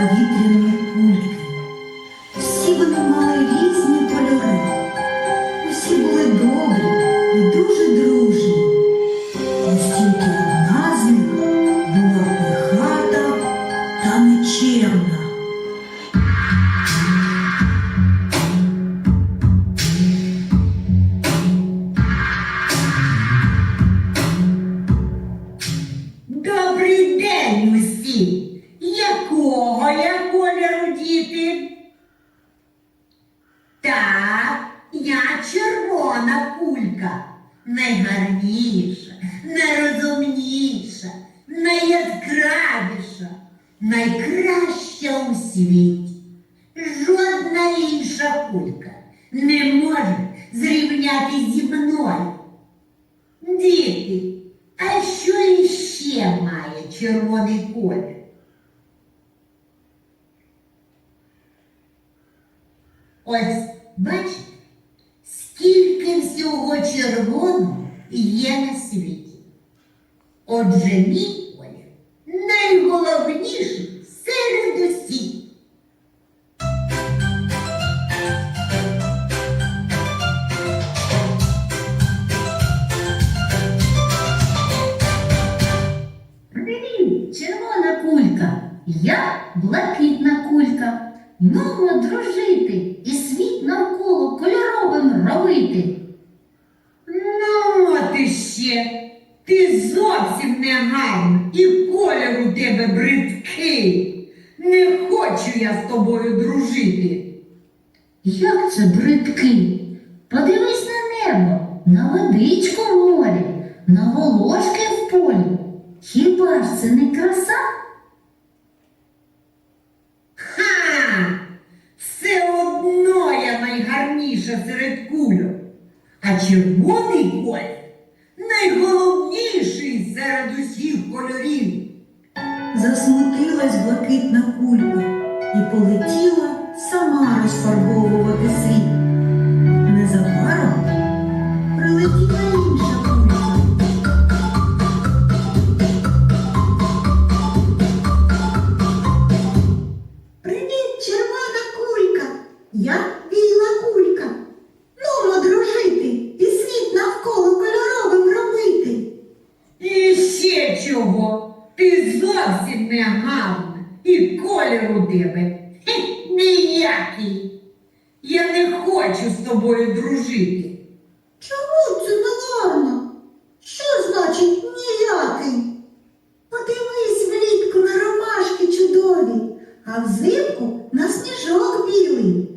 повітряні кульки. Всі вони мали різні кольори. Усі були добрі найгарніша, найрозумніша, найяскравіша, найкраща у світі. Жодна інша кулька не може зрівняти зі мною. Діти, а що іще має червоний колір? Ось бачите, скільки всього червоного є на світі. Отже, мій колір найголовніший серед усіх. Привіт, червона кулька, я блакитна кулька. Нумо дружити і світ навколо кольоровим робити. Ну, от іще, ти зовсім не гарна і колір у тебе бридкий. Не хочу я з тобою дружити. Як це бридкий? Подивись на небо, на водичку в морі, на волошки в полі. Хіба ж це не краса? Ха! Все одно я найгарніша серед кульок. А червоний колір і полетіла сама розфарбовувати світ. Незабаром прилетіла інша кулька. Привіт, червона кулька! Я біла кулька. Нумо дружити і світ навколо кольоровим робити. І ще чого? Ти зовсім не гарна, і колір у тебе хе, ніякий. Я не хочу з тобою дружити. Чому це не? Що значить ніякий? Подивись влітку на ромашки чудові, а взимку на сніжок білий.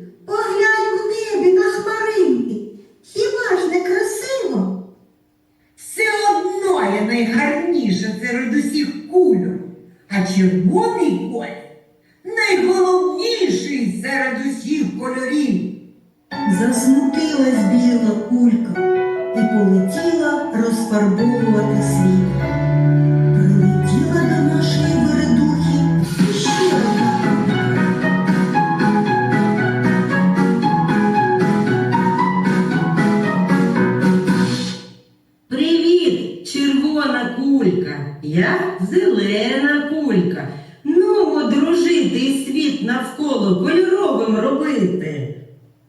Засмутилась кулька і полетіла розфарбовувати світ. Прилетіла до нашої вередухи ще одна. Привіт, червона кулька. Я зелена кулька. Ну, дружити світ навколо кольоровим робити.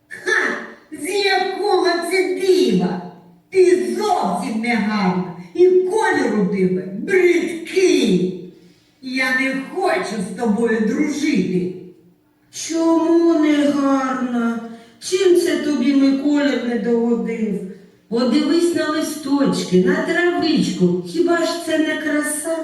Ха! З якого це дива? Ти зовсім не гарна, і у бридкий. Я не хочу з тобою дружити. Чому не гарна? Чим це тобі Миколя не догодив? Подивись на листочки, на травичку. Хіба ж це не краса?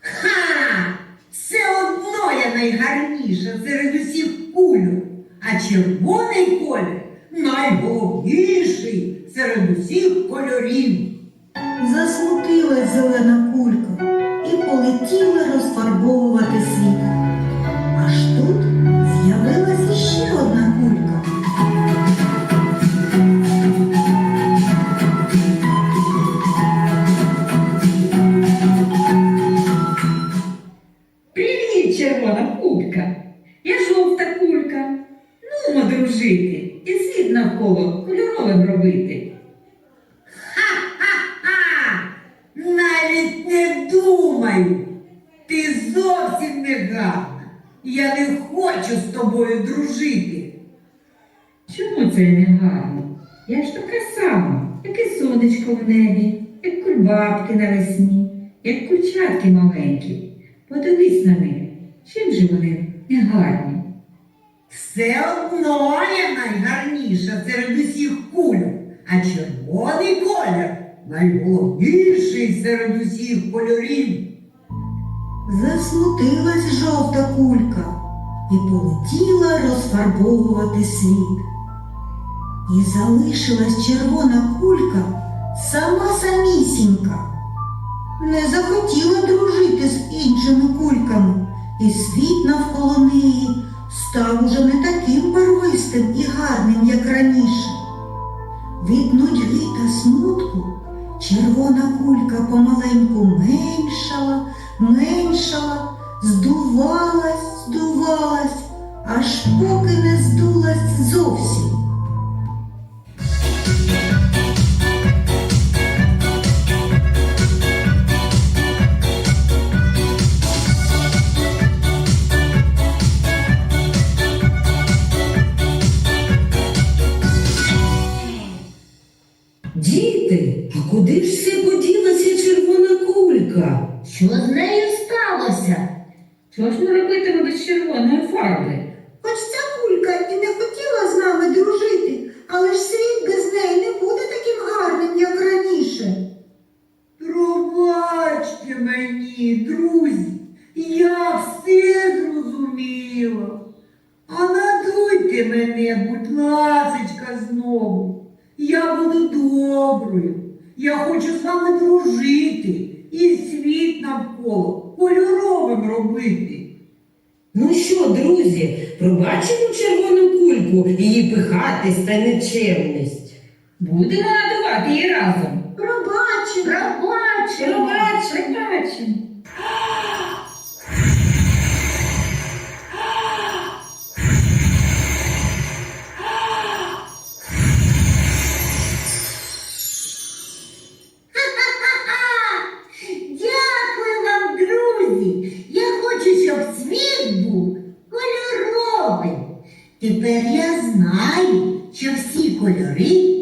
Ха! Все одно я найгарніша серед усіх кульок, а червоний колір найголовніший серед усіх кольорів. Засмутилась зелена кулька і полетіла Навіть не. Ти зовсім не гарна. тобою дружити. Чому це не гарно? Я ж така сама, як і сонечко в небі, як кульбабки навесні, як курчатки маленькі. Подивись на них, чим же вони не гарні? Все одно я найгарніша серед усіх кульок, а червоний колір найголовніший серед усіх кольорів. Засмутилась жовта кулька і полетіла розфарбовувати світ. І залишилась червона кулька сама самісінька. Не захотіла дружити з іншими кульками, і світ навколо неї став уже не таким барвистим і гарним, як раніше. Від нудьги та смутку червона кулька помаленьку меншала, меншала, здувалась, здувалась, аж поки не здулась зовсім. Діти, а куди ж все поділася червона кулька? Що з нею сталося? Чого ж ми робитимо без червоної фарби? Хоч ця кулька і не хотіла з нами дружити, але ж світ без неї не буде таким гарним, як раніше. Пробачте мені, друзі, я все зрозуміла. А надуйте мене, будь ласочка, знову. Я буду доброю. Я хочу з вами дружити і світ навколо кольоровим робити. Ну що, друзі, пробачимо червону кульку, її пихатись та нечемність. Будемо надувати її разом. Пробачимо. Тепер я знаю, що всі кольори.